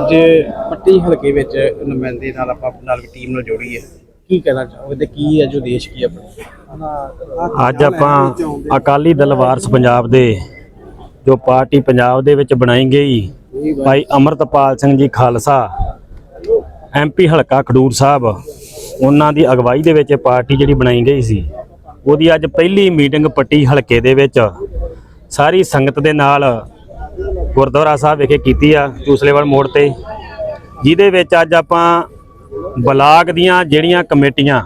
ਅੱਜ ਪੱਟੀ ਹਲਕੇ ਵਿੱਚ ਨੁਮਾਇੰਦੇ ਨਾਲ ਆਪਾਂ ਨਾਲ ਟੀਮ ਨਾਲ ਜੋੜੀ ਹੈ ਕੀ ਕਹਿਣਾ ਚਾਹੋਗੇ ਤੇ ਕੀ ਹੈ ਜੋ ਕੀ ਆਪਣਾ? ਅੱਜ ਆਪਾਂ ਅਕਾਲੀ ਦਲ ਵਾਰਸ ਪੰਜਾਬ ਦੇ, ਜੋ ਪਾਰਟੀ ਪੰਜਾਬ ਦੇ ਵਿੱਚ ਬਣਾਈ ਗਈ। ਭਾਈ ਅਮਰਤਪਾਲ ਸਿੰਘ ਜੀ ਖਾਲਸਾ ਐਮਪੀ ਹਲਕਾ ਖਡੂਰ ਸਾਹਿਬ, ਉਹਨਾਂ ਦੀ ਅਗਵਾਈ ਦੇ ਵਿੱਚ ਪਾਰਟੀ ਜਿਹੜੀ ਬਣਾਈ ਗਈ ਸੀ। ਉਹਦੀ ਅੱਜ ਪਹਿਲੀ ਮੀਟਿੰਗ ਪੱਟੀ ਹਲਕੇ ਦੇ ਵਿੱਚ। ਸਾਰੀ ਸੰਗਤ ਦੇ ਨਾਲ ਗੁਰਦੁਆਰਾ ਸਾਹਿਬ ਵਿਖੇ ਕੀਤੀ ਆ ਚੂਸਲੇਵਾਲ ਮੋੜ ਤੇ। ਜਿਹਦੇ ਵਿੱਚ ਅੱਜ ਆਪਾਂ ਬਲਾਕ ਦੀਆਂ ਜਿਹੜੀਆਂ ਕਮੇਟੀਆਂ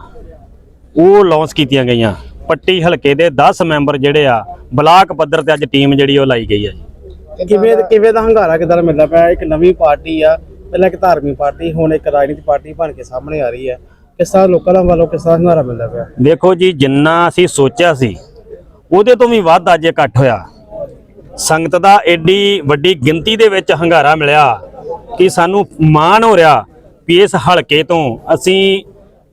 ਉਹ ਲਾਂਚ ਕੀਤੀਆਂ ਗਈਆਂ। ਪੱਟੀ ਹਲਕੇ ਦੇ 10 ਮੈਂਬਰ ਜਿਹੜੇ ਆ ਬਲਾਕ ਪੱਧਰ ਤੇ ਅੱਜ ਟੀਮ ਜਿਹੜੀ ਉਹ ਲਾਈ ਗਈ ਆ ਜੀ। ਕਿਵੇਂ ਕਿਵੇਂ ਦਾ ਹੰਗਾਰਾ ਕਿਦਾਂ ਮਿਲਦਾ ਪਿਆ? ਇੱਕ ਨਵੀਂ ਪਾਰਟੀ ਆ ਪਹਿਲਾਂ ਇੱਕ ਧਾਰਮਿਕ ਪਾਰਟੀ ਹੁਣ ਇੱਕ ਰਾਜਨੀਤਿਕ ਪਾਰਟੀ ਬਣ ਕੇ ਸਾਹਮਣੇ ਆ ਰਹੀ ਹੈ ਕਿਸ ਤਰ੍ਹਾਂ ਲੋਕਾਂ ਦਾ ਵੱਲੋਂ ਕਿਸ ਤਰ੍ਹਾਂ ਹੰਗਾਰਾ ਮਿਲਦਾ ਪਿਆ? ਦੇਖੋ ਜੀ ਜਿੰਨਾ ਅਸੀਂ ਸੋਚਿਆ ਸੀ ਉਹਦੇ ਤੋਂ ਵੀ ਵੱਧ ਅੱਜ ਇਕੱਠ ਹੋਇਆ। ਸੰਗਤ ਦਾ ਏਡੀ ਵੱਡੀ ਗਿਣਤੀ ਦੇ ਵਿੱਚ ਹੰਗਾਰਾ ਮਿਲਿਆ ਕਿ ਸਾਨੂੰ ਮਾਣ ਹੋ ਰਿਹਾ ਵੀ ਇਸ ਹਲਕੇ ਤੋਂ ਅਸੀਂ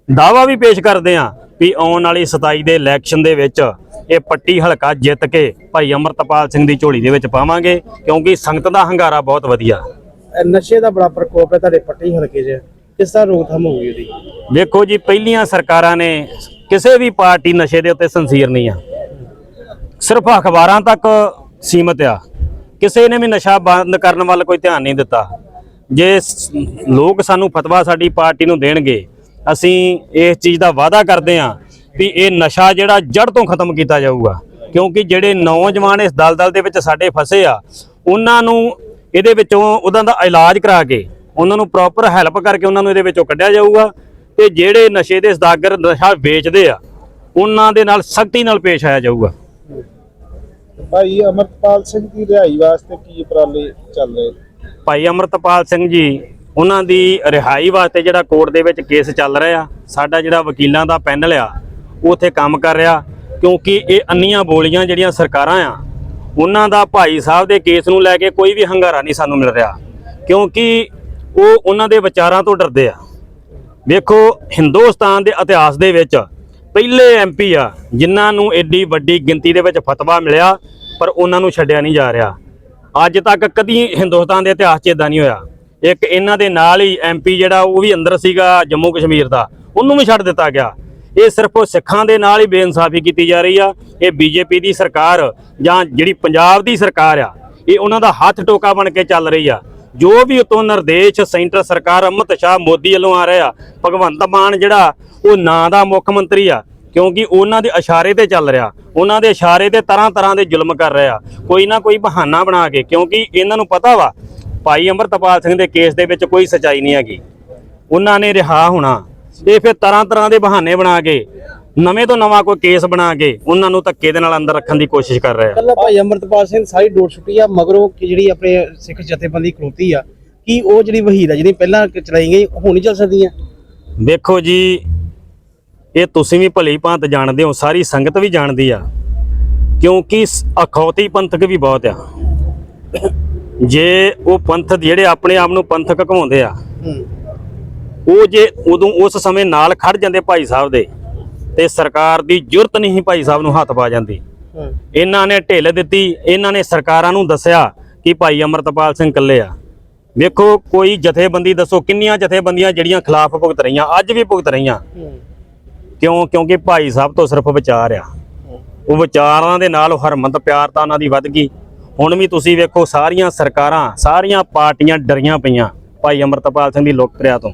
ਦਾਵਾ ਵੀ ਪੇਸ਼ ਕਰਦੇ ਹਾਂ ਵੀ ਆਉਣ ਵਾਲੀ 27 ਦੇ ਇਲੈਕਸ਼ਨ ਦੇ ਵਿੱਚ ਇਹ ਪੱਟੀ ਹਲਕਾ ਜਿੱਤ ਕੇ ਭਾਈ ਅਮਰਤਪਾਲ ਸਿੰਘ ਦੀ ਝੋਲੀ ਦੇ ਵਿੱਚ ਪਾਵਾਂਗੇ ਕਿਉਂਕਿ ਸੰਗਤ ਦਾ ਹੰਗਾਰਾ ਬਹੁਤ ਵਧੀਆ। ਨਸ਼ੇ ਦਾ ਬੜਾ ਪ੍ਰਕੋਪ ਹੈ ਤੁਹਾਡੇ ਪੱਟੀ ਹਲਕੇ 'ਚ। ਕਿਸ ਤਰ੍ਹਾਂ ਰੋਕਥਾਮ ਹੋਊਗੀ ਉਹਦੀ ਦੇਖੋ ਜੀ ਪਹਿਲੀਆਂ ਸਰਕਾਰਾਂ ਨੇ ਕਿਸੇ ਵੀ ਪਾਰਟੀ ਨਸ਼ੇ ਦੇ ਉੱਤੇ ਸੰਸੀਰ ਨਹੀਂ ਆ। ਸਿਰਫ ਅਖਬਾਰਾਂ ਤੱਕ ਸੀਮਤ ਆ। ਕਿਸੇ ਨੇ ਵੀ ਨਸ਼ਾ ਬੰਦ ਕਰਨ ਵੱਲ ਕੋਈ ਧਿਆਨ ਨਹੀਂ ਦਿੱਤਾ। ਜੇ ਲੋਕ ਸਾਨੂੰ ਫਤਵਾ ਸਾਡੀ ਪਾਰਟੀ ਨੂੰ ਦੇਣਗੇ, ਅਸੀਂ ਇਸ ਚੀਜ਼ ਦਾ ਵਾਅਦਾ ਕਰਦੇ ਹਾਂ ਵੀ ਇਹ ਨਸ਼ਾ ਜਿਹੜਾ ਜੜ ਤੋਂ ਖਤਮ ਕੀਤਾ ਜਾਊਗਾ। ਕਿਉਂਕਿ ਜਿਹੜੇ ਨੌਜਵਾਨ ਇਸ ਦਲਦਲ ਦੇ ਵਿੱਚ ਸਾਡੇ ਫਸੇ ਆ, ਉਹਨਾਂ ਨੂੰ ਇਹਦੇ ਵਿੱਚੋਂ ਉਹਨਾਂ ਦਾ ਇਲਾਜ ਕਰਾ ਕੇ, ਉਹਨਾਂ ਨੂੰ ਪ੍ਰੋਪਰ ਹੈਲਪ ਕਰਕੇ ਉਹਨਾਂ ਨੂੰ ਇਹਦੇ ਵਿੱਚੋਂ ਕੱਢਿਆ ਜਾਊਗਾ ਤੇ ਜਿਹੜੇ ਨਸ਼ੇ ਦੇ ਸਦਾਗਰ ਨਸ਼ਾ ਵੇਚਦੇ ਆ, ਉਹਨਾਂ ਦੇ ਨਾਲ ਸਖਤੀ ਨਾਲ ਪੇਸ਼ ਆਇਆ ਜਾਊਗਾ। ਭਾਈ ਅਮਰਪਾਲ ਸਿੰਘ ਦੀ ਰਿਹਾਈ ਵਾਸਤੇ ਕੀ ਉਪਰਾਲੇ ਚੱਲ ਰਹੇ? ਭਾਈ ਅਮਰਤਪਾਲ ਸਿੰਘ ਜੀ, ਉਹਨਾਂ ਦੀ ਰਿਹਾਈ ਵਾਸਤੇ ਜਿਹੜਾ ਕੋਰਟ ਦੇ ਵਿੱਚ ਕੇਸ ਚੱਲ ਰਿਹਾ, ਸਾਡਾ ਜਿਹੜਾ ਵਕੀਲਾਂ ਦਾ ਪੈਨਲ ਆ, ਉਹ ਉੱਥੇ ਕੰਮ ਕਰ ਰਿਹਾ, ਕਿਉਂਕਿ ਇਹ ਅੰਨੀਆਂ ਬੋਲੀਆਂ ਜਿਹੜੀਆਂ ਸਰਕਾਰਾਂ ਆ, ਉਹਨਾਂ ਦਾ ਭਾਈ ਸਾਹਿਬ ਦੇ ਕੇਸ ਨੂੰ ਲੈ ਕੇ ਕੋਈ ਵੀ ਹੰਗਾਰਾ ਨਹੀਂ ਸਾਨੂੰ ਮਿਲ ਰਿਹਾ, ਕਿਉਂਕਿ ਉਹ ਉਹਨਾਂ ਦੇ ਵਿਚਾਰਾਂ ਤੋਂ ਡਰਦੇ ਆ। ਵੇਖੋ, ਹਿੰਦੁਸਤਾਨ ਦੇ ਇਤਿਹਾਸ ਦੇ ਵਿੱਚ ਪਹਿਲੇ ਐਮਪੀ ਆ, ਜਿਨ੍ਹਾਂ ਨੂੰ ਐਡੀ ਵੱਡੀ ਗਿਣਤੀ ਦੇ ਵਿੱਚ ਫਤਵਾ ਮਿਲਿਆ, ਪਰ ਉਹਨਾਂ ਨੂੰ ਛੱਡਿਆ ਨਹੀਂ ਜਾ ਰਿਹਾ। ਅੱਜ ਤੱਕ ਕਦੀ ਹਿੰਦੁਸਤਾਨ ਦੇ ਇਤਿਹਾਸ 'ਚ ਇਦਾਂ ਨਹੀਂ ਹੋਇਆ। ਇੱਕ ਇਹਨਾਂ ਦੇ ਨਾਲ ਹੀ ਐਮਪੀ ਜਿਹੜਾ, ਉਹ ਵੀ ਅੰਦਰ ਸੀਗਾ ਜੰਮੂ ਕਸ਼ਮੀਰ ਦਾ, ਉਹਨੂੰ ਵੀ ਛੱਡ ਦਿੱਤਾ ਗਿਆ। ਇਹ ਸਿਰਫ ਸਿੱਖਾਂ ਦੇ ਨਾਲ ਹੀ ਬੇਇਨਸਾਫੀ ਕੀਤੀ ਜਾ ਰਹੀ ਆ। ਇਹ ਬੀਜੇਪੀ ਦੀ ਸਰਕਾਰ ਜਾਂ ਜਿਹੜੀ ਪੰਜਾਬ ਦੀ ਸਰਕਾਰ ਆ, ਇਹ ਉਹਨਾਂ ਦਾ ਹੱਥ ਟੋਕਾ ਬਣ ਕੇ ਚੱਲ ਰਹੀ ਆ। ਜੋ ਵੀ ਉਤੋਂ ਨਿਰਦੇਸ਼ ਸੈਂਟਰ ਸਰਕਾਰ ਅਮਿਤ ਸ਼ਾਹ ਮੋਦੀ ਵੱਲੋਂ ਆ ਰਿਹਾ, ਭਗਵੰਤ ਮਾਨ ਜਿਹੜਾ ਉਹ ਨਾਂ ਦਾ ਮੁੱਖ ਮੰਤਰੀ ਆ ਕਿਉਂਕਿ ਉਹਨਾਂ ਦੇ ਇਸ਼ਾਰੇ ਤੇ ਚੱਲ ਰਿਹਾ ਉਹਨਾਂ ਦੇ ਇਸ਼ਾਰੇ ਤੇ ਤਰ੍ਹਾਂ ਤਰ੍ਹਾਂ ਦੇ ਜ਼ੁਲਮ ਕਰ ਰਿਹਾ। ਕੋਈ ਨਾ ਕੋਈ ਬਹਾਨਾ ਬਣਾ ਕੇ ਕਿਉਂਕਿ ਇਹਨਾਂ ਨੂੰ ਪਤਾ ਵਾ ਭਾਈ ਅਮਰਤਪਾਲ ਸਿੰਘ ਦੇ ਕੇਸ ਦੇ ਵਿੱਚ ਕੋਈ ਸਚਾਈ ਨਹੀਂ ਹੈਗੀ। ਉਹਨਾਂ ਨੇ ਰਿਹਾ ਹੋਣਾ। ਇਹ ਫਿਰ ਤਰ੍ਹਾਂ ਤਰ੍ਹਾਂ ਦੇ ਬਹਾਨੇ ਬਣਾ ਕੇ ਨਵੇਂ ਤੋਂ ਨਵਾਂ ਕੋਈ ਕੇਸ ਬਣਾ ਕੇ ਉਹਨਾਂ ਨੂੰ ਧੱਕੇ ਦੇ ਨਾਲ ਅੰਦਰ ਰੱਖਣ ਦੀ ਕੋਸ਼ਿਸ਼ ਕਰ ਰਹੇ ਕੱਲਾ ਭਾਈ ਅਮਰਤਪਾਲ ਸਿੰਘ ਸਾਰੀ ਡੋਰ ਛੁੱਟੀ ਆ ਮਗਰੋਂ ਜਿਹੜੀ ਆਪਣੇ ਸਿੱਖ ਜਥੇਬੰਦੀ ਖਲੋਤੀ ਆ ਕੀ ਉਹ ਜਿਹੜੀ ਵਹੀਦ ਆ ਜਿਹੜੀ ਪਹਿਲਾਂ ਚਲਾਈ ਗਈ ਉਹ ਨਹੀਂ ਚੱਲ ਸਕਦੀਆਂ? ਦੇਖੋ ਜੀ ਇਹ ਤੁਸੀਂ ਵੀ ਭਲੀ ਭਾਂਤ ਜਾਣਦੇ ਹੋ ਸਾਰੀ ਸੰਗਤ ਵੀ ਜਾਣਦੀ ਆ। ਕਿਉਂਕਿ ਅਖੌਤੀ ਪੰਥਕ ਵੀ ਬਹੁਤ ਆ। ਜੇ ਉਹ ਪੰਥ ਜਿਹੜੇ ਆਪਣੇ ਆਪ ਨੂੰ ਪੰਥਕ ਕਹਾਉਂਦੇ ਆ ਉਹ ਜੇ ਉਦੋਂ ਉਸ ਸਮੇਂ ਨਾਲ ਖੜ ਜਾਂਦੇ ਭਾਈ ਸਾਹਿਬ ਦੇ ਤੇ ਸਰਕਾਰ ਦੀ ਜ਼ਰੂਰਤ ਨਹੀਂ ਭਾਈ ਸਾਹਿਬ ਨੂੰ ਹੱਥ ਪਾ ਜਾਂਦੀ। ਇਹਨਾਂ ਨੇ ਢਿੱਲ ਦਿੱਤੀ ਇਹਨਾਂ ਨੇ ਸਰਕਾਰਾਂ ਨੂੰ ਦੱਸਿਆ ਕਿ ਭਾਈ ਅਮਰਤਪਾਲ ਸਿੰਘ ਇਕੱਲੇ ਆ। ਵੇਖੋ ਕੋਈ ਜਥੇਬੰਦੀ ਦੱਸੋ ਕਿੰਨੀਆਂ ਜਥੇਬੰਦੀਆਂ ਜਿਹੜੀਆਂ ਖਿਲਾਫ ਭੁਗਤ ਰਹੀਆਂ ਅੱਜ ਵੀ ਭੁਗਤ ਰਹੀਆਂ। ਕਿਉਂ ਕਿਉਂਕਿ ਭਾਈ ਸਾਹਿਬ ਤੋਂ ਸਿਰਫ ਵਿਚਾਰ ਆ। ਉਹ ਵਿਚਾਰਾਂ ਦੇ ਨਾਲ ਹਰਮਤ ਪਿਆਰਤਾ ਉਹਨਾਂ ਦੀ ਵੱਧ ਗਈ। ਹੁਣ ਵੀ ਤੁਸੀਂ ਵੇਖੋ ਸਾਰੀਆਂ ਸਰਕਾਰਾਂ, ਸਾਰੀਆਂ ਪਾਰਟੀਆਂ ਡਰੀਆਂ ਪਈਆਂ ਭਾਈ ਅਮਰਤਪਾਲ ਸਿੰਘ ਦੀ ਲੋਕਪ੍ਰਿਆ ਤੋਂ।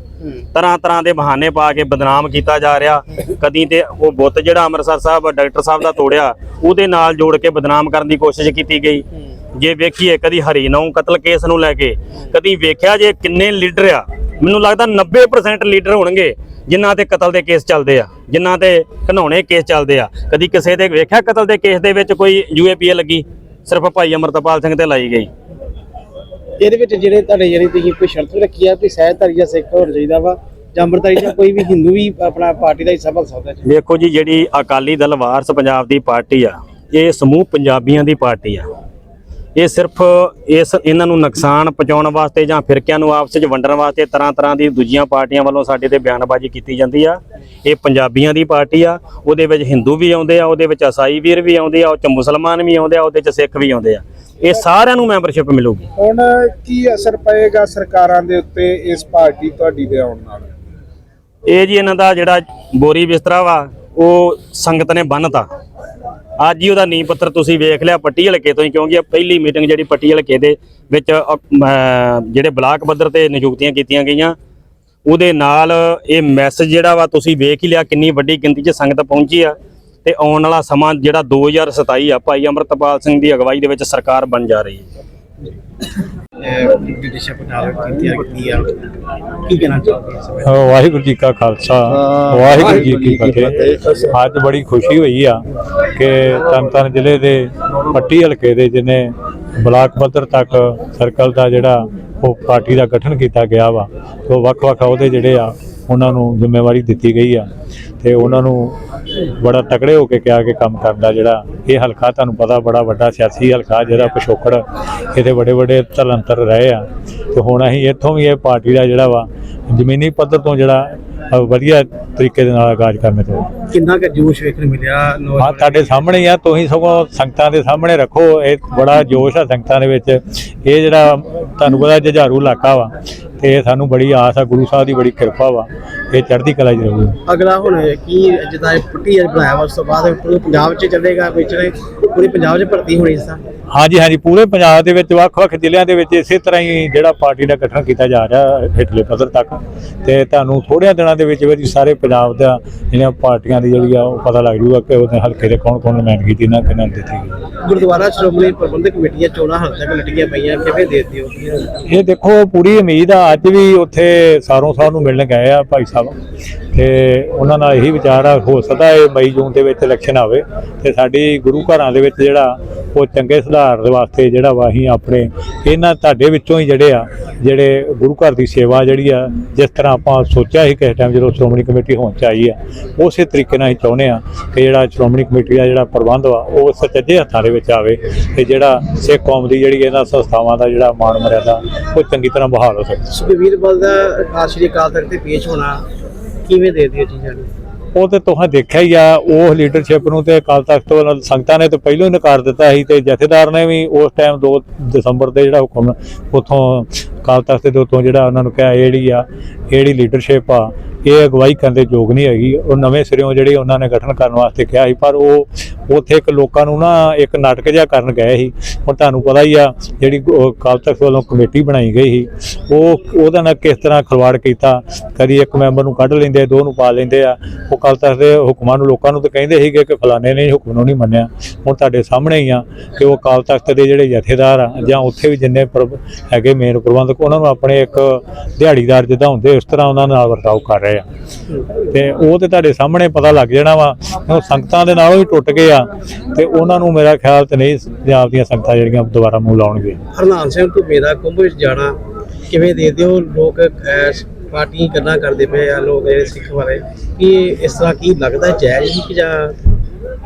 ਤਰ੍ਹਾਂ ਤਰ੍ਹਾਂ ਦੇ ਬਹਾਨੇ ਪਾ ਕੇ ਬਦਨਾਮ ਕੀਤਾ ਜਾ ਰਿਹਾ। ਕਦੀ ਤੇ ਉਹ ਬੁੱਤ ਜਿਹੜਾ ਅੰਮ੍ਰਿਤਸਰ ਸਾਹਿਬ ਡਾਕਟਰ ਸਾਹਿਬ ਦਾ ਤੋੜਿਆ, ਉਹਦੇ ਨਾਲ ਜੋੜ ਕੇ ਬਦਨਾਮ ਕਰਨ ਦੀ ਕੋਸ਼ਿਸ਼ ਕੀਤੀ ਗਈ। ਜੇ ਵੇਖੀਏ ਕਦੀ ਹਰੀਨੌਂ ਕਤਲ ਕੇਸ ਨੂੰ ਲੈ ਕੇ, ਕਦੀ ਵੇਖਿਆ ਜੇ ਕਿੰਨੇ ਲੀਡਰ ਆ। ਮੈਨੂੰ ਲੱਗਦਾ 90% ਲੀਡਰ ਹੋਣਗੇ। ਜਿਨ੍ਹਾਂ ਤੇ ਕਤਲ ਦੇ ਕੇਸ ਚੱਲਦੇ ਆ ਜਿਨ੍ਹਾਂ ਤੇ ਘਨਾਉਣੇ ਕੇਸ ਚੱਲਦੇ ਆ। ਕਦੀ ਕਿਸੇ ਦੇ ਵੇਖਿਆ ਕਤਲ ਦੇ ਕੇਸ ਦੇ ਵਿੱਚ ਕੋਈ ਯੂਏਪੀਏ ਲੱਗੀ? ਸਿਰਫ ਭਾਈ ਅਮਰਤਪਾਲ ਸਿੰਘ ਤੇ ਲਾਈ ਗਈ। ਇਹਦੇ ਵਿੱਚ ਜਿਹੜੇ ਤੁਹਾਡੇ ਜਿਹੜੀ ਤੁਸੀਂ ਕੋਈ ਸ਼ਰਤ ਵੀ ਰੱਖੀ ਆ ਕਿ ਸਹਿਧਾਰੀ ਜਾਂ ਸਿੱਖ ਹੋਣਾ ਚਾਹੀਦਾ ਵਾ ਜਾਂ ਅੰਮ੍ਰਿਤਧਾਰੀ ਜਾਂ ਕੋਈ ਵੀ ਹਿੰਦੂ ਵੀ ਆਪਣਾ ਪਾਰਟੀ ਦਾ ਹਿੱਸਾ ਬਣ ਸਕਦਾ ਜੀ। ਵੇਖੋ ਜੀ ਜਿਹੜੀ ਅਕਾਲੀ ਦਲ ਵਾਰਸ ਪੰਜਾਬ ਦੀ ਪਾਰਟੀ ਆ ਇਹ ਸਮੂਹ ਪੰਜਾਬੀਆਂ ਦੀ ਪਾਰਟੀ ਆ। ਇਹ ਸਿਰਫ ਇਸ ਇਹਨਾਂ ਨੂੰ ਨੁਕਸਾਨ ਪਹੁੰਚਾਉਣ ਵਾਸਤੇ ਜਾਂ ਫਿਰਕਿਆਂ ਨੂੰ ਆਪਸ ਵਿੱਚ ਵੰਡਣ ਵਾਸਤੇ ਤਰ੍ਹਾਂ ਤਰ੍ਹਾਂ ਦੀ ਦੂਜੀਆਂ ਪਾਰਟੀਆਂ ਵੱਲੋਂ ਸਾਡੇ ਤੇ ਬਿਆਨਬਾਜ਼ੀ ਕੀਤੀ ਜਾਂਦੀ ਆ। ਇਹ ਪੰਜਾਬੀਆਂ ਦੀ ਪਾਰਟੀ ਆ ਉਹਦੇ ਵਿੱਚ ਹਿੰਦੂ ਵੀ ਆਉਂਦੇ ਆ ਉਹਦੇ ਵਿੱਚ ਈਸਾਈ ਵੀਰ ਵੀ ਆਉਂਦੇ ਆ ਉਹ ਚ ਮੁਸਲਮਾਨ ਵੀ ਆਉਂਦੇ ਆ ਉਹਦੇ ਚ ਸਿੱਖ ਵੀ ਆਉਂਦੇ ਆ। ਇਹ ਸਾਰਿਆਂ ਨੂੰ ਮੈਂਬਰਸ਼ਿਪ ਮਿਲੂਗੀ। ਹੁਣ ਕੀ ਅਸਰ ਪਏਗਾ ਸਰਕਾਰਾਂ ਦੇ ਉੱਤੇ ਇਸ ਪਾਰਟੀ ਤੁਹਾਡੀ ਦੇ ਆਉਣ ਨਾਲ? ਇਹ ਜੀ ਇਹਨਾਂ ਦਾ ਜਿਹੜਾ ਬੋਰੀ ਬਿਸਤਰਾ ਵਾ ਉਹ ਸੰਗਤ ਨੇ ਬੰਨਤਾ। ਅੱਜ ਹੀ ਉਹਦਾ ਨੀਂਹ ਪੱਥਰ ਤੁਸੀਂ ਵੇਖ ਲਿਆ ਪੱਟੀ ਹਲਕੇ ਤੋਂ ਹੀ, ਕਿਉਂਕਿ ਇਹ ਪਹਿਲੀ ਮੀਟਿੰਗ ਜਿਹੜੀ ਪੱਟੀ ਹਲਕੇ ਦੇ ਵਿੱਚ ਜਿਹੜੇ ਬਲਾਕ ਪੱਧਰ ਤੇ ਨਿਯੁਕਤੀਆਂ ਕੀਤੀਆਂ ਗਈਆਂ, ਉਹਦੇ ਨਾਲ ਇਹ ਮੈਸੇਜ ਜਿਹੜਾ ਵਾ ਤੁਸੀਂ ਵੇਖ ਹੀ ਲਿਆ ਕਿੰਨੀ ਵੱਡੀ ਗਿਣਤੀ 'ਚ ਸੰਗਤ ਪਹੁੰਚੀ ਆ। ਤੇ ਆਉਣ ਵਾਲਾ ਸਮਾਂ ਜਿਹੜਾ 2027 ਆ, ਭਾਈ ਅਮਰਤਪਾਲ ਸਿੰਘ ਦੀ ਅਗਵਾਈ ਦੇ ਵਿੱਚ ਸਰਕਾਰ ਬਣ ਜਾ ਰਹੀ ਹੈ। ਜੁਡੀਸ਼ੀਅਲ ਨਾਲ ਕੀਤੀ ਕੀਤੀ ਆ ਕੀ ਕਹਿਣਾ ਚਾਹੁੰਦੇ ਇਸ ਵੇਲੇ ਵਾਹਿਗੁਰੂ ਜੀ ਕਾ ਖਾਲਸਾ। ਵਾਹਿਗੁਰੂ ਜੀ ਕੀ ਫਤਿਹ। ਅੱਜ ਬੜੀ ਖੁਸ਼ੀ ਹੋਈ ਆ ਕਿ ਤਰਨਤਾਰਨ ਜ਼ਿਲ੍ਹੇ ਦੇ ਪੱਟੀ ਹਲਕੇ ਦੇ ਜਿਹਨੇ ਬਲਾਕ ਪੱਧਰ ਤੱਕ ਸਰਕਲ ਦਾ ਜਿਹੜਾ ਉਹ ਪਾਰਟੀ ਦਾ ਗਠਨ ਕੀਤਾ ਗਿਆ ਵਾ ਉਹ ਵੱਖ-ਵੱਖ ਉਹਦੇ ਜਿਹੜੇ ਆ ਉਹਨਾਂ ਨੂੰ ਜ਼ਿੰਮੇਵਾਰੀ ਦਿੱਤੀ ਗਈ ਆ ਤੇ ਉਹਨਾਂ ਨੂੰ ਬੜਾ ਤਕੜੇ ਹੋ ਕੇ ਕਿਹਾ ਕਿ ਕੰਮ ਕਰਨ ਦਾ ਜਿਹੜਾ ਇਹ ਹਲਕਾ ਤੁਹਾਨੂੰ ਪਤਾ ਬੜਾ ਵੱਡਾ ਸਿਆਸੀ ਹਲਕਾ ਜਿਹੜਾ ਪਿਛੋਕੜ ਇਹਦੇ ਬੜੇ ਬੜੇ ਤਲੰਤਰ ਰਹੇ ਆ ਤੇ ਹੁਣ ਅਸੀਂ ਇੱਥੋਂ ਵੀ ਇਹ ਪਾਰਟੀ ਦਾ ਜਿਹੜਾ ਵਾ ਜ਼ਮੀਨੀ ਪੱਧਰ ਤੋਂ ਜਿਹੜਾ ਵਧੀਆ ਤਰੀਕੇ ਦੇ ਨਾਲ ਆਗਾਜ਼ ਕਰਨੇ ਤੋਂ ਕਿੰਨਾ ਕੁ ਜੋਸ਼ ਵੇਖਣ ਨੂੰ ਮਿਲਿਆ ਹਾਂ ਨੌਜਵਾਨ ਤੁਹਾਡੇ ਸਾਹਮਣੇ ਹੀ ਆ ਤੁਸੀਂ ਸਗੋਂ ਸੰਗਤਾਂ ਦੇ ਸਾਹਮਣੇ ਰੱਖੋ ਇਹ ਬੜਾ ਜੋਸ਼ ਆ ਸੰਗਤਾਂ ਦੇ ਵਿੱਚ। ਇਹ ਜਿਹੜਾ ਤੁਹਾਨੂੰ ਪਤਾ ਜੁਝਾਰੂ ਇਲਾਕਾ ਵਾ ਤੇ ਇਹ ਸਾਨੂੰ ਬੜੀ ਆਸ ਆ ਗੁਰੂ ਸਾਹਿਬ ਦੀ ਬੜੀ ਕਿਰਪਾ ਵਾ ਇਹ ਚੜ੍ਹਦੀ ਕਲਾ 'ਚ ਰਹੂ ਅਗਲਾ ਹੁਣ ਕੀ ਜਿੱਦਾਂ ਇਹ ਪੱਟੀ ਅੱਜ ਬਣਾਇਆ ਵਾ ਉਸ ਤੋਂ ਬਾਅਦ ਪੂਰੇ ਪੰਜਾਬ 'ਚ ਚੱਲੇਗਾ ਵਿਚਰੇ ਪੂਰੀ ਪੰਜਾਬ 'ਚ ਭਰਤੀ ਹੋਣੀ ਇਸ ਦਾ ਹਾਂਜੀ ਹਾਂਜੀ ਪੂਰੇ ਪੰਜਾਬ ਦੇ ਵਿੱਚ ਵੱਖ-ਵੱਖ ਜ਼ਿਲ੍ਹਿਆਂ ਦੇ ਵਿੱਚ ਇਸੇ ਤਰ੍ਹਾਂ ਹੀ ਜਿਹੜਾ ਪਾਰਟੀ ਦਾ ਗਠਨ ਕੀਤਾ ਜਾ ਰਿਹਾ ਹੇਠਲੇ ਪੱਧਰ ਤੱਕ। ਤੇ ਤੁਹਾਨੂੰ ਥੋੜ੍ਹਿਆਂ ਦਿਨਾਂ ਦੇ ਵਿੱਚ ਵਿੱਚ ਸਾਰੇ ਪੰਜਾਬ ਦਾ ਜਿਹੜੀਆਂ ਪਾਰਟੀਆਂ ਦੀ ਜਿਹੜੀ ਆ ਉਹ ਪਤਾ ਲੱਗ ਜੂਗਾ ਕਿ ਉਹਦੇ ਹਲਕੇ ਦੇ ਕੌਣ-ਕੌਣ ਨੁਮਾਇੰਦਗੀ ਕੀਤੀ ਨਾ ਕਿਹਨਾਂ ਨੂੰ ਦਿੱਤੀ ਗੁਰਦੁਆਰਾ ਸ਼੍ਰੋਮਣੀ ਪ੍ਰਬੰਧਕ ਕਮੇਟੀਆਂ ਚੋਣਾਂ ਹਾਲ ਤੱਕ ਲਟਕੀਆਂ ਪਈਆਂ ਕਿਵੇਂ ਦੇ ਦਿਓ? ਇਹ ਦੇਖੋ ਪੂਰੀ ਉਮੀਦ ਆ ਅੱਜ ਵੀ ਉੱਥੇ ਸਾਰੋਂ ਸਾਹਿਬ ਨੂੰ ਮਿਲਣ ਗਏ ਆ ਭਾਈ ਸਾਹਿਬ। ਤੇ ਉਹਨਾਂ ਦਾ ਇਹੀ ਵਿਚਾਰ ਆ ਹੋ ਸਕਦਾ ਇਹ ਮਈ ਜੂਨ ਦੇ ਵਿੱਚ ਇਲੈਕਸ਼ਨ ਆਵੇ ਤੇ ਸਾਡੀ ਗੁਰੂ ਘਰਾਂ ਦੇ ਵਿੱਚ ਜਿਹੜਾ ਉਹ ਚੰਗੇ ਸੁਧਾਰ ਦੇ ਵਾਸਤੇ ਜਿਹੜਾ ਵਾ ਅਸੀਂ ਆਪਣੇ ਇਹਨਾਂ ਤੁਹਾਡੇ ਵਿੱਚੋਂ ਹੀ ਜਿਹੜੇ ਆ, ਜਿਹੜੇ ਗੁਰੂ ਘਰ ਦੀ ਸੇਵਾ ਜਿਹੜੀ ਆ, ਜਿਸ ਤਰ੍ਹਾਂ ਆਪਾਂ ਸੋਚਿਆ ਸੀ ਕਿਸੇ ਟਾਈਮ ਜਦੋਂ ਸ਼੍ਰੋਮਣੀ ਕਮੇਟੀ ਹੋਣ ਚ ਆਈ ਆ, ਉਸੇ ਤਰੀਕੇ ਨਾਲ ਅਸੀਂ ਚਾਹੁੰਦੇ ਆ ਕਿ ਜਿਹੜਾ ਸ਼੍ਰੋਮਣੀ ਕਮੇਟੀ ਦਾ ਜਿਹੜਾ ਪ੍ਰਬੰਧ ਵਾ, ਉਹ ਸੱਚੇ ਹੱਥਾਂ ਦੇ ਵਿੱਚ ਆਵੇ ਤੇ ਜਿਹੜਾ ਸਿੱਖ ਕੌਮ ਦੀ ਜਿਹੜੀ ਇਹਨਾਂ ਸੰਸਥਾਵਾਂ ਦਾ ਜਿਹੜਾ ਮਾਣ ਮਰਿਆਦਾ ਉਹ ਚੰਗੀ ਤਰ੍ਹਾਂ ਬਹਾਲ ਹੋ ਸਕੇ। ਸੁਖਬੀਰ ਬਲ ਦਾ ਆਸ਼ਰੀ ਅਕਾਲ ਤਖਤ ਤੇ ਪੇਸ਼ ਹੋਣਾ ਕਿਵੇਂ ਦੇ ਦਿਓ ਚੀਜ਼ਾਂ ਨੂੰ ਉਹ ਤੇ ਤੁਸੀਂ ਦੇਖਿਆ ਹੀ ਆ, ਉਹ ਲੀਡਰਸ਼ਿਪ ਨੂੰ ਤੇ ਅਕਾਲ ਤਖਤ ਵੱਲੋਂ ਸੰਗਤਾਂ ਨੇ ਤੇ ਪਹਿਲਾਂ ਹੀ ਨਕਾਰ ਦਿੱਤਾ ਸੀ ਤੇ ਜਥੇਦਾਰ ਨੇ ਵੀ ਉਸ ਟਾਈਮ 2 ਦਸੰਬਰ ਦੇ ਜਿਹੜਾ ਹੁਕਮ, ਉਥੋਂ ਅਕਾਲ ਤਖਤ ਦੇ ਉਤੋਂ ਜਿਹੜਾ ਉਹਨਾਂ ਨੂੰ ਕਿਹਾ, ਇਹ ਜਿਹੜੀ ਆ, ਇਹ ਜਿਹੜੀ ਲੀਡਰਸ਼ਿਪ ਆ ਇਹ ਅਗਵਾਈ ਕਰਨ ਦੇ ਯੋਗ ਨਹੀਂ ਹੈਗੀ। ਉਹ ਨਵੇਂ ਸਿਰਿਓਂ ਜਿਹੜੀ ਉਹਨਾਂ ਨੇ ਗਠਨ ਕਰਨ ਵਾਸਤੇ ਕਿਹਾ ਸੀ, ਪਰ ਉਹ ਉੱਥੇ ਇੱਕ ਲੋਕਾਂ ਨੂੰ ਨਾ ਇੱਕ ਨਾਟਕ ਜਿਹਾ ਕਰਨ ਗਏ ਸੀ। ਹੁਣ ਤੁਹਾਨੂੰ ਪਤਾ ਹੀ ਆ, ਜਿਹੜੀ ਉਹ ਅਕਾਲ ਤਖਤ ਵੱਲੋਂ ਕਮੇਟੀ ਬਣਾਈ ਗਈ ਸੀ, ਉਹ, ਉਹਦਾ ਨਾਲ ਕਿਸ ਤਰ੍ਹਾਂ ਖਿਲਵਾੜ ਕੀਤਾ? ਕਦੀ ਇੱਕ ਮੈਂਬਰ ਨੂੰ ਕੱਢ ਲੈਂਦੇ, ਦੋ ਨੂੰ ਪਾ ਲੈਂਦੇ ਆ। ਉਹ ਕਾਲ ਤਖਤ ਦੇ ਹੁਕਮਾਂ ਨੂੰ ਲੋਕਾਂ ਨੂੰ ਤਾਂ ਕਹਿੰਦੇ ਸੀਗੇ ਕਿ ਫਲਾਣੇ ਨੇ ਹੁਕਮ ਨੂੰ ਨਹੀਂ ਮੰਨਿਆ। ਹੁਣ ਤੁਹਾਡੇ ਸਾਹਮਣੇ ਹੀ ਆ ਕਿ ਉਹ ਅਕਾਲ ਤਖਤ ਦੇ ਜਿਹੜੇ ਜਥੇਦਾਰ ਆ, ਜਾਂ ਉੱਥੇ ਵੀ ਜਿੰਨੇ ਪ੍ਰਬ- ਹੈਗੇ ਮੇਨ ਪ੍ਰਬੰਧਕ, ਉਹਨਾਂ ਨੂੰ ਆਪਣੇ ਇੱਕ ਦਿਹਾੜੀਦਾਰ ਜਿੱਦਾਂ ਹੁੰਦੇ, ਉਸ ਤਰ੍ਹਾਂ ਉਹਨਾਂ ਨਾਲ ਵਰਤਾਓ ਕਰ ਰਹੇ ਆ। ਤੇ ਉਹ ਤੇ ਤੁਹਾਡੇ ਸਾਹਮਣੇ ਪਤਾ ਲੱਗ ਜਾਣਾ ਵਾ ਉਹ ਸੰਗਤਾਂ ਦੇ ਨਾਲੋਂ ਹੀ ਟੁੱਟ ਗਏ ਆ ਤੇ ਉਹਨਾਂ ਨੂੰ ਮੇਰਾ ਖਿਆਲ ਤੇ ਨਹੀਂ ਪੰਜਾਬ ਦੀਆਂ ਸੰਗਤਾਂ ਜਿਹੜੀਆਂ ਦੁਬਾਰਾ ਮੂੰਹ ਲਾਉਣਗੇ। ਹਰਨਾਮ ਸਿੰਘ ਤੋਂ ਮੇਰਾ ਕੁੰਭ ਵਿੱਚ ਜਾਣਾ ਕਿਵੇਂ ਦੇ ਦਿਓ? ਲੋਕ ਅਹ, ਗੱਲਾਂ ਕਰਦੇ ਪਏ ਆ ਲੋਕ ਜਿਹੜੇ ਸਿੱਖ ਵਾਲੇ ਕੀ ਇਸ ਤਰ੍ਹਾਂ ਕੀ ਲੱਗਦਾ ਜਾਇਜ਼ ਨਹੀਂ ਕਿ ਜਾਂ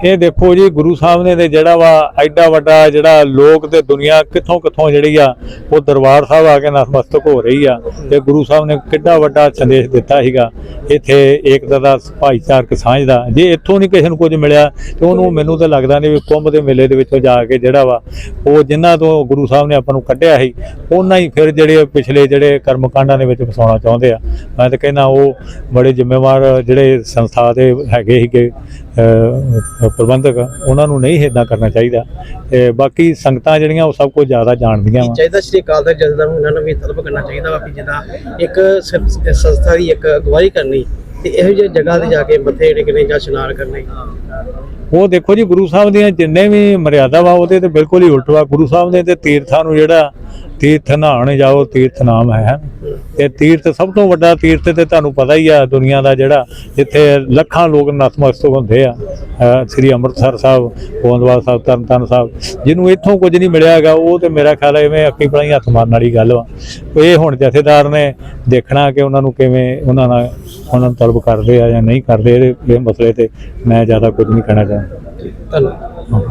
ਇਹ ਦੇਖੋ ਜੀ, ਗੁਰੂ ਸਾਹਿਬ ਨੇ ਤੇ ਜਿਹੜਾ ਵਾ ਐਡਾ ਵੱਡਾ ਜਿਹੜਾ ਲੋਕ ਤੇ ਦੁਨੀਆ ਕਿੱਥੋਂ ਕਿੱਥੋਂ ਜਿਹੜੀ ਆ, ਉਹ ਦਰਬਾਰ ਸਾਹਿਬ ਆ ਕੇ ਨਤਮਸਤਕ ਹੋ ਰਹੀ ਆ ਤੇ ਗੁਰੂ ਸਾਹਿਬ ਨੇ ਕਿੱਡਾ ਵੱਡਾ ਸੰਦੇਸ਼ ਦਿੱਤਾ ਸੀਗਾ। ਇੱਥੇ ਏਕਤਾ ਦਾ ਭਾਈਚਾਰਕ ਸਾਂਝ ਦਾ। ਜੇ ਇੱਥੋਂ ਨਹੀਂ ਕਿਸੇ ਨੂੰ ਕੁਝ ਮਿਲਿਆ ਤੇ ਉਹਨੂੰ ਮੈਨੂੰ ਤਾਂ ਲੱਗਦਾ ਨਹੀਂ ਵੀ ਕੁੰਭ ਦੇ ਮੇਲੇ ਦੇ ਵਿੱਚੋਂ ਜਾ ਕੇ ਜਿਹੜਾ ਵਾ, ਉਹ ਜਿਨ੍ਹਾਂ ਤੋਂ ਗੁਰੂ ਸਾਹਿਬ ਨੇ ਆਪਾਂ ਨੂੰ ਕੱਢਿਆ ਸੀ, ਉਹਨਾਂ ਹੀ ਫਿਰ ਜਿਹੜੇ ਪਿਛਲੇ ਜਿਹੜੇ ਕਰਮਕਾਂਡਾਂ ਦੇ ਵਿੱਚ ਫਸਾਉਣਾ ਚਾਹੁੰਦੇ ਆ। ਮੈਂ ਤਾਂ ਕਹਿੰਦਾ ਉਹ ਬੜੇ ਜ਼ਿੰਮੇਵਾਰ ਜਿਹੜੇ ਸੰਸਥਾ ਦੇ ਹੈਗੇ ਸੀਗੇ ਪ੍ਰਬੰਧਕ ਉਹਨਾਂ ਨੂੰ ਨਹੀਂ ਇਦਾਂ ਕਰਨਾ ਚਾਹੀਦਾ। ਤੇ ਬਾਕੀ ਸੰਗਤਾਂ ਜਿਹੜੀਆਂ ਉਹ ਸਭ ਕੁਝ ਜ਼ਿਆਦਾ ਜਾਣਦੀਆਂ ਵਾ। ਚਾਹੀਦਾ ਸ਼੍ਰੀ ਅਕਾਲ ਤਖਤ ਜਥੇਦਾਰ ਨੂੰ ਇਹਨਾਂ ਨੂੰ ਵੀ ਤਲਬ ਕਰਨਾ ਚਾਹੀਦਾ ਵਾ ਕਿ ਜਿੱਦਾਂ ਇੱਕ ਸੰਸਥਾ ਦੀ ਇੱਕ ਅਗਵਾਈ ਕਰਨੀ ਤੇ ਇਹੋ ਜਿਹੀ ਜਗ੍ਹਾ ਤੇ ਜਾ ਕੇ ਮੱਥੇ ਟੇਕਣੇ ਜਾਂ ਇਸ਼ਨਾਨ ਕਰਨੇ। ਉਹ ਦੇਖੋ ਜੀ, ਗੁਰੂ ਸਾਹਿਬ ਦੀਆਂ ਜਿੰਨੇ ਵੀ ਮਰਿਆਦਾ ਵਾ, ਉਹਦੇ ਤੇ ਬਿਲਕੁਲ ਹੀ ਉਲਟ ਵਾ। ਗੁਰੂ ਸਾਹਿਬ ਨੇ ਤੇ ਤੀਰਥਾਂ ਨੂੰ ਜਿਹੜਾ ਤੀਰਥ ਨਹਾਉਣ ਜਾਓ, ਤੀਰਥ ਨਾਮ ਹੈ ਤੇ ਤੀਰਥ ਸਭ ਤੋਂ ਵੱਡਾ ਤੀਰਥ ਤੇ ਤੁਹਾਨੂੰ ਪਤਾ ਹੀ ਆ, ਦੁਨੀਆ ਦਾ ਜਿਹੜਾ ਜਿੱਥੇ ਲੱਖਾਂ ਲੋਕ ਨਤਮਸਤਕ ਹੁੰਦੇ ਆ ਸ੍ਰੀ ਅੰਮ੍ਰਿਤਸਰ ਸਾਹਿਬ ਗੋਂਦਵਾਲ ਸਾਹਿਬ, ਤਰਨਤਾਰਨ ਸਾਹਿਬ, ਜਿਹਨੂੰ ਇੱਥੋਂ ਕੁਝ ਨਹੀਂ ਮਿਲਿਆ ਹੈਗਾ, ਉਹ ਤੇ ਮੇਰਾ ਖਿਆਲ ਹੈ ਐਵੇਂ ਅੱਖੀ ਪਲਾਈ ਹੱਥ ਮਾਰਨ ਵਾਲੀ ਗੱਲ ਵਾ। ਇਹ ਹੁਣ ਜਥੇਦਾਰ ਨੇ ਦੇਖਣਾ ਕਿ ਉਹਨਾਂ ਨੂੰ ਕਿਵੇਂ ਉਹਨਾਂ ਨਾਲ, ਉਹਨਾਂ ਨੂੰ ਤਲਬ ਕਰਦੇ ਆ ਜਾਂ ਨਹੀਂ ਕਰਦੇ, ਇਹਦੇ ਇਹ ਮਸਲੇ ਤੇ ਮੈਂ ਜ਼ਿਆਦਾ ਕੁਝ ਨਹੀਂ ਕਹਿਣਾ ਚਾਹੁੰਦਾ 但、嗯、